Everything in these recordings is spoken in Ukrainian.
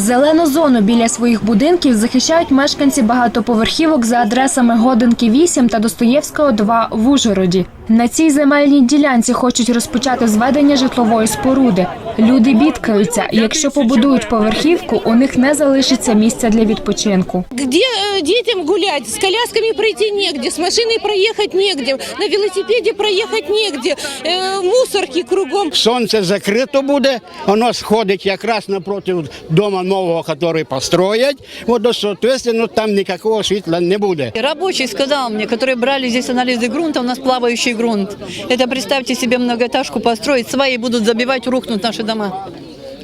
Зелену зону біля своїх будинків захищають мешканці багатоповерхівок за адресами Годинки 8 та Достоєвського 2 в Ужгороді. На цій земельній ділянці хочуть розпочати зведення житлової споруди. Люди бідкаються. Якщо побудують поверхівку, у них не залишиться місця для відпочинку. Где э, детям гулять? С колясками пройти негде, с машиной проехать негде, на велосипеде проехать негде, э, мусорки кругом. Сонце закрито буде, воно сходить якраз напроти дома нового, який построять. Вот, соответственно, там ніякого світла не буде. Рабочий сказал мне, которые брали здесь анализы грунта, у нас плавающий грунт. Это представьте себе многоэтажку построить, сваи будут забивать, рухнут наши дома.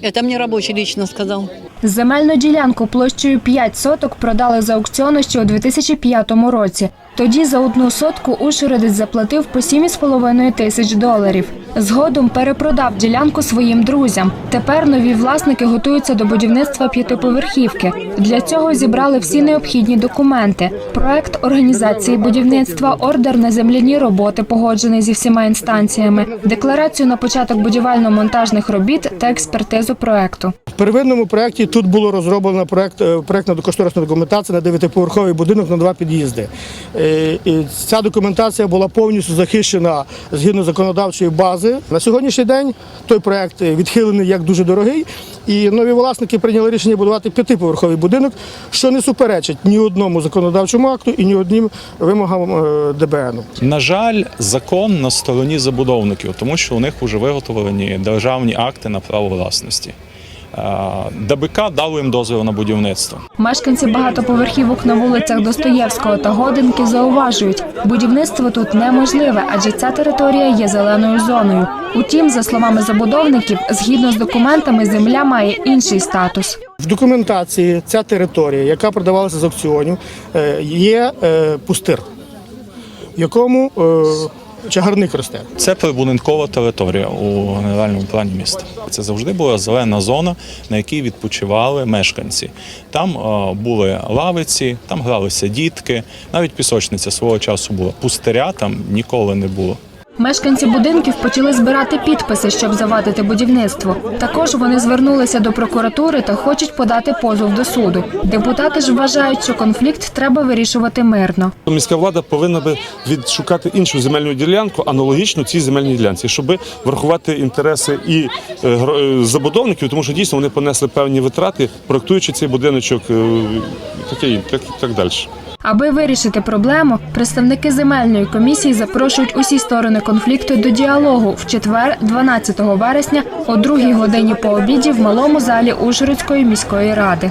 Это мне рабочий лично сказал. Земельну ділянку площею 5 соток продали за аукціону ще у 2005 році. Тоді за одну сотку Ужгородець заплатив по 7,5 тисяч доларів. Згодом перепродав ділянку своїм друзям. Тепер нові власники готуються до будівництва п'ятиповерхівки. Для цього зібрали всі необхідні документи: проект організації будівництва, ордер на земляні роботи, погоджений зі всіма інстанціями, декларацію на початок будівельно-монтажних робіт та експертизу проекту. В первинному проєкті тут було розроблено проєкт, е, проєктна кошторисна документація на дев'ятиповерховий будинок на два під'їзди. Е, І ця документація була повністю захищена згідно законодавчої бази. На сьогоднішній день той проєкт відхилений як дуже дорогий, і нові власники прийняли рішення будувати п'ятиповерховий будинок, що не суперечить ні одному законодавчому акту і ні одним вимогам е, ДБНу. На жаль, закон на стороні забудовників, тому що у них вже виготовлені державні акти на право власності. Е, ДБК дало їм дозвіл на будівництво. Мешканці багатоповерхівок на вулицях Достоєвського та Годинки зауважують, будівництво тут неможливе, адже ця територія є зеленою зоною. Утім, за словами забудовників, згідно з документами, земля має інший статус. В документації ця територія, яка продавалася з аукціонів, е, є е, пустир, в якому чагарник росте. Це прибудинкова територія у генеральному плані міста. Це завжди була зелена зона, на якій відпочивали мешканці. Там е, були лавиці, там гралися дітки, навіть пісочниця свого часу була. Пустиря там ніколи не було. Мешканці будинків почали збирати підписи, щоб завадити будівництво. Також вони звернулися до прокуратури та хочуть подати позов до суду. Депутати ж вважають, що конфлікт треба вирішувати мирно. Міська влада повинна би відшукати іншу земельну ділянку, аналогічну цій земельній ділянці, щоб врахувати інтереси і е, е, забудовників, тому що дійсно вони понесли певні витрати, проектуючи цей будиночок, е, таке так, так далі. Аби вирішити проблему, представники земельної комісії запрошують усі сторони конфлікту до діалогу в четвер, 12 вересня, о 2 годині по обіді в малому залі Ужгородської міської ради.